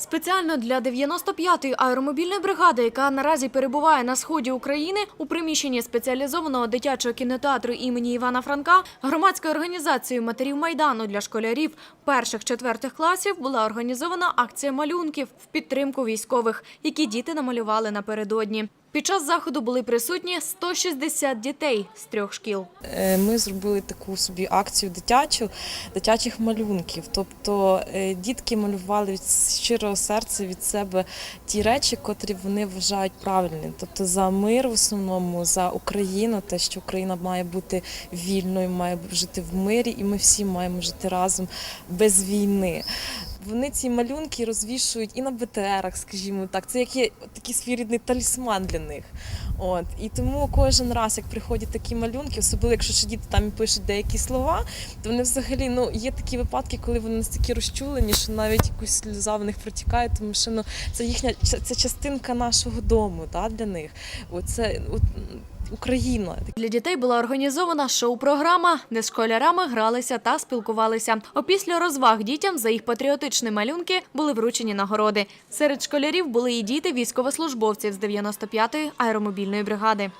Спеціально для 95-ї аеромобільної бригади, яка наразі перебуває на сході України у приміщенні спеціалізованого дитячого кінотеатру імені Івана Франка, громадською організацією матерів майдану для школярів перших-четвертих класів була організована акція малюнків в підтримку військових, які діти намалювали напередодні. Під час заходу були присутні 160 дітей з трьох шкіл. Е, Ми зробили таку собі акцію дитячу, дитячих малюнків. Тобто е, дітки малювали від щирого серця від себе ті речі, котрі вони вважають правильними. Тобто за мир в основному, за Україну, те, що Україна має бути вільною, має жити в мирі, і ми всі маємо жити разом без війни. Вони ці малюнки розвішують і на БТРах, скажімо так. Це як є такий своєрідний талісман для них. От і тому кожен раз, як приходять такі малюнки, особливо якщо ще діти там пишуть деякі слова, то вони взагалі ну є такі випадки, коли вони настільки розчулені, що навіть якусь сльоза в них протікає, тому що ну це їхня це частинка нашого дому, да, для них. Оце от, Україна. Для дітей була організована шоу-програма, де школярами гралися та спілкувалися. Опісля розваг дітям за їх патріотичні малюнки були вручені нагороди. Серед школярів були і діти військовослужбовців з 95-ї аеромобільної бригади.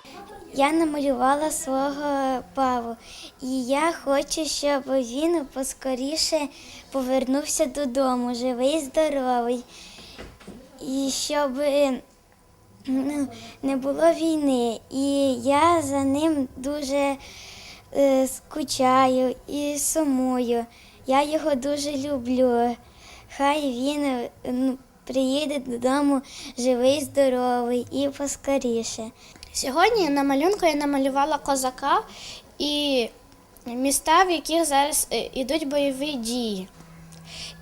Я намалювала свого паву, і я хочу, щоб він поскоріше повернувся додому, живий, здоровий, і щоб ну, не було війни. І я за ним дуже е, скучаю і сумую. Я його дуже люблю. Хай він е, ну, приїде додому живий, здоровий і поскоріше. Сьогодні на малюнку я намалювала козака і міста, в яких зараз е, йдуть бойові дії.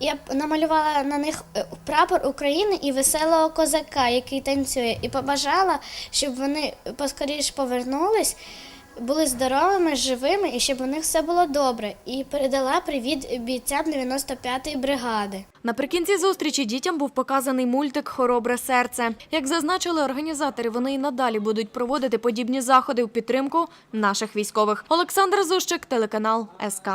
Я намалювала на них е, прапор України і веселого козака, який танцює, і побажала, щоб вони поскоріше повернулись, були здоровими, живими і щоб у них все було добре. І передала привіт бійцям 95-ї бригади. Наприкінці зустрічі дітям був показаний мультик Хоробре серце. Як зазначили організатори, вони і надалі будуть проводити подібні заходи у підтримку наших військових. Олександр Зущик, телеканал СК.